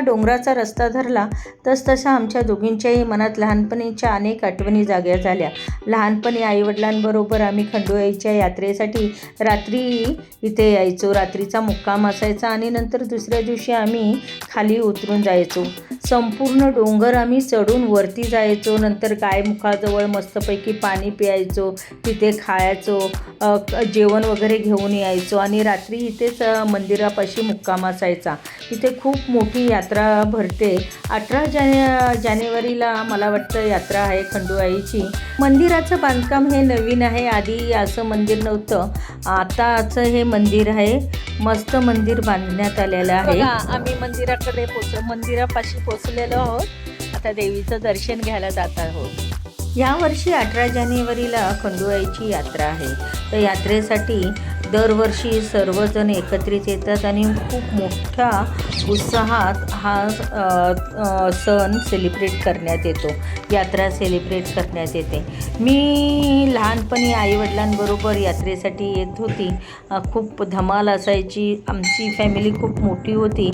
डोंगराचा रस्ता धरला तसतसा आमच्या दोघींच्याही मनात लहानपणीच्या अनेक आठवणी जाग्या झाल्या. लहानपणी आईवडिलांबरोबर आम्ही खंडोळीच्या यात्रेसाठी रात्री इथे यायचो. रात्रीचा मुक्काम असायचा आणि नंतर दुसऱ्या दिवशी आम्ही खाली उतरून जायचो. संपूर्ण डोंगर आम्ही चढून वरती जायचो. नंतर गायमुखाजवळ मस्तपैकी पाणी प्यायचो तिथे खायचो जेवण वगैरे घेऊन यायचो आणि रात्री इथेच मंदिरापाशी मुक्काम असायचा. इथे खूप मोठी यात्रा भरते. अठरा जाने जानेवारीला मला वाटतं यात्रा आहे खंडोबाईची. मंदिराचं बांधकाम हे नवीन आहे आधी असं मंदिर नव्हतं. आताचं हे मंदिर आहे. मस्त मंदिर बांधण्यात आलेलं आहे. आम्ही मंदिराकडे पोच मंदिरापाशी पोचलेलो आहोत. आता देवीचं दर्शन घ्यायला जात आहोत. यावर्षी अठरा जानेवारीला खंडोबाईची यात्रा आहे. तर यात्रेसाठी दरवर्षी सर्वजण एकत्रित येतात आणि खूप मोठ्या उत्साहात हा सण सेलिब्रेट करण्यात येतो. यात्रा सेलिब्रेट करण्यात येते. मी लहानपणी आईवडिलांबरोबर यात्रेसाठी येत होती. खूप धमाल असायची. आमची फॅमिली खूप मोठी होती.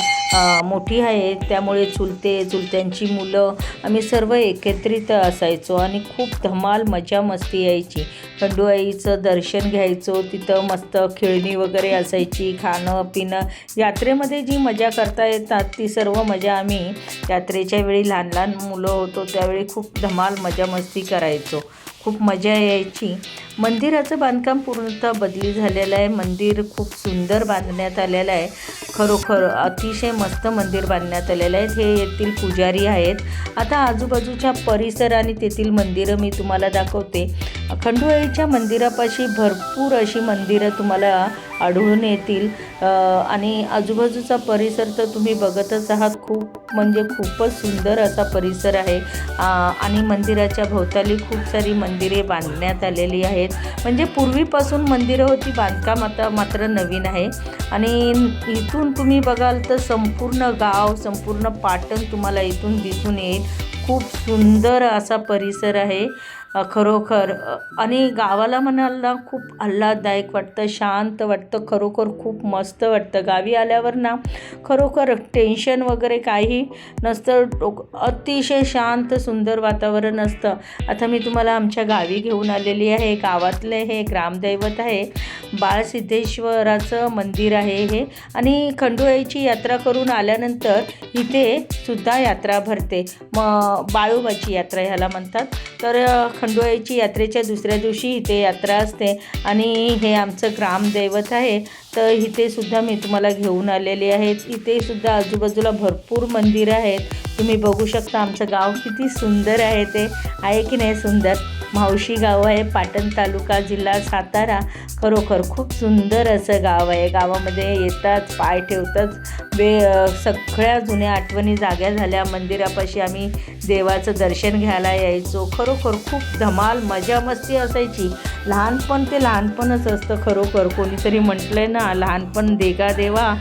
मोठी आहे. त्यामुळे चुलते चुलत्यांची मुलं आम्ही सर्व एकत्रित असायचो आणि खूप धमाल मजा मस्ती यायची. खंडोआईचं दर्शन घ्यायचो. तिथं मस्त खेळणी वगैरे असायची खाणं पिणं. यात्रेमध्ये जी मजा करता येतात ती सर्व मजा आम्ही यात्रेच्या वेळी लहान लहान मुलं होतो त्यावेळी खूप धमाल मजा मस्ती करायचो. खूप मजा यायची. मंदिराचं बांधकाम पूर्णतः बदली झालेलं आहे. मंदिर खूप सुंदर बांधण्यात आलेलं आहे. खरोखर अतिशय मस्त मंदिर बांधण्यात आलेलं आहे. हे येथील पुजारी आहेत. आता आजूबाजूच्या परिसर आणि तेथील मंदिरं मी तुम्हाला दाखवते. खंडोळीच्या मंदिरापाशी भरपूर अशी मंदिरं तुम्हाला आढळून येतील. आणि आजूबाजूचा परिसर तर तुम्ही बघतच आहात. खूप म्हणजे खूपच सुंदर असा परिसर आहे. आणि मंदिराच्या भोवताली खूप सारी मंदिरे बांधण्यात आलेली आहेत. म्हणजे पूर्वीपासून मंदिरं होती बांधकाम आता मात्र नवीन आहे. आणि इथून तुम्ही बघाल तर संपूर्ण गाव संपूर्ण पाटण तुम्हाला इथून दिसून येईल. खूप सुंदर असा परिसर आहे. खरोखर आणि गावाला म्हणाल ना खूप आल्हाददायक वाटतं शांत वाटतं खरोखर खूप मस्त वाटतं. गावी आल्यावर ना खरोखर टेन्शन वगैरे काही नसतं. डोक अतिशय शांत सुंदर वातावरण असतं. आता मी तुम्हाला आमच्या गावी घेऊन आलेली आहे. गावातले हे ग्रामदैवत आहे. बाळसिद्धेश्वराचं मंदिर आहे हे. आणि खंडोळीची यात्रा करून आल्यानंतर इथे सुद्धा यात्रा भरते. मग बाळूबाची यात्रा ह्याला म्हणतात. तर खंडोळ्याची यात्रेच्या दुसऱ्या दिवशी इथे यात्रा असते आणि हे आमचं ग्रामदैवत आहे. तर इथे सुद्धा मी तुम्हाला घेऊन आलेले आहेत इथे सुद्धा आजूबाजूला भरपूर मंदिरं आहेत. तुम्ही बघू शकता आमचं गाव किती सुंदर आहे ते. आहे की नाही सुंदर? मावशी गाव आहे पाटण तालुका जिल्हा सातारा. खरोखर खूप सुंदर असं गाव आहे. गावामध्ये येतात पाय ठेवतात. बे सगळ्या जुन्या आठवणी जाग्या झाल्या. मंदिरापाशी आम्ही देवाचं दर्शन घ्यायला यायचो. खरोखर खूप धमाल मजा मस्ती असायची. लहानपण ते लहानपणच असतं खरोखर. कोणीतरी म्हटलंय ना लहानपण देगा देवा.